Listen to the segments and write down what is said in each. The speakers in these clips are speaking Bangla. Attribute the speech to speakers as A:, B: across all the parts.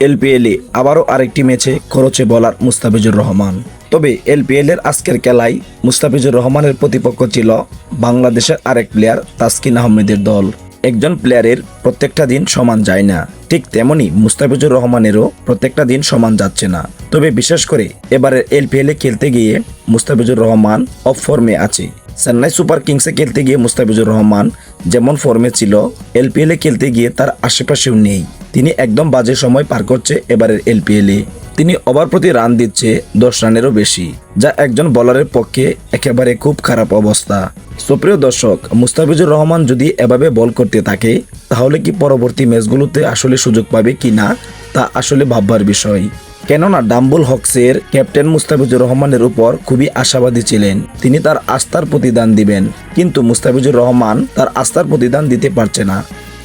A: এলপিএলে আবারও আরেকটি ম্যাচে খরচে বলার মুস্তাফিজুর রহমান। তবে এলপিএল এর আজকের খেলায় মুস্তাফিজুর রহমানের প্রতিপক্ষ ছিল বাংলাদেশের আরেক প্লেয়ার তাসকিন আহমেদের দল। একজন প্লেয়ারের প্রত্যেকটা দিন সমান যায় না। ঠিক তেমনি মুস্তাফিজুর রহমানেরও প্রত্যেকটা দিন সমান যাচ্ছে না। তবে বিশেষ করে এবারের এলপিএলে খেলতে গিয়ে মুস্তাফিজুর রহমান অফ ফর্মে আছে। চেন্নাই সুপার কিংসে খেলতে গিয়ে মুস্তাফিজুর রহমান যেমন ফর্মে ছিল, এলপিএলে খেলতে গিয়ে তার আশেপাশেও নেই। তিনি একদম বাজে সময় পার করছে এবারের এলপিএলে তিনি ওভার প্রতি রান দিচ্ছে দশ রানেরও বেশি, যা একজন বলারের পক্ষে একেবারে খুব খারাপ অবস্থা। সুপ্রিয় দর্শক, মুস্তাফিজুর রহমান যদি এভাবে বল করতে থাকে, তাহলে কি পরবর্তী ম্যাচগুলোতে আসলে সুযোগ পাবে কি না, তা আসলে ভাববার বিষয়। কেননা ডাম্বুল হকসের ক্যাপ্টেন মুস্তাফিজুর রহমানের উপর খুবই আশাবাদী ছিলেন। তিনি তার আস্থার প্রতিদান দিবেন, কিন্তু মুস্তাফিজুর রহমান তার আস্থার প্রতিদান দিতে পারছে না।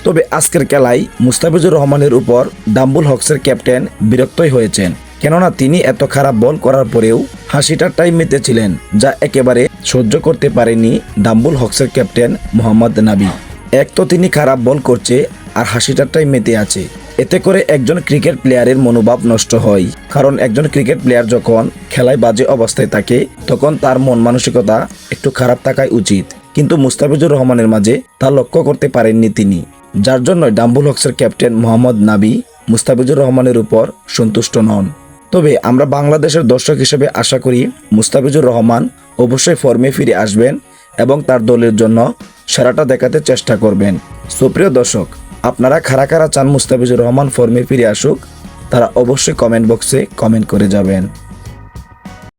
A: তবে আজকের খেলায় মুস্তাফিজুর রহমানের উপর ডাম্বুল হক্সের ক্যাপ্টেন বিরক্তই হয়েছেন। কেননা তিনি এত খারাপ বল করার পরেও হাসিটার টাইম মেতেছিলেন যা একেবারে সহ্য করতে পারেনি ডাম্বুল হক্সের ক্যাপ্টেন মোহাম্মদ নাবি। এক তো তিনি খারাপ বল করছে আর হাসিটার টাইম মেতে আছে। এতে করে একজন ক্রিকেট প্লেয়ারের মনোভাব নষ্ট হয়। কারণ একজন ক্রিকেট প্লেয়ার যখন খেলায় বাজে অবস্থায় থাকে, তখন তার মন মানসিকতা একটু খারাপ থাকাই উচিত। কিন্তু মুস্তাফিজুর রহমানের মাঝে তা লক্ষ্য করতে পারেননি তিনি। যার জন্য ডাম্বুল হক্সের ক্যাপ্টেন মোহাম্মদ নাবি মুস্তাফিজুর রহমানের উপর সন্তুষ্ট নন। তবে আমরা বাংলাদেশের দর্শক হিসেবে আশা করি মুস্তাফিজুর রহমান অবশ্যই ফর্মে ফিরে আসবেন এবং তার দলের জন্য সেরাটা দেখাতে চেষ্টা করবেন। সুপ্রিয় দর্শক, আপনারা খারা খারা চান মুস্তাফিজুর রহমান ফর্মে ফিরে আসুক, তারা অবশ্যই কমেন্ট বক্সে কমেন্ট করে যাবেন।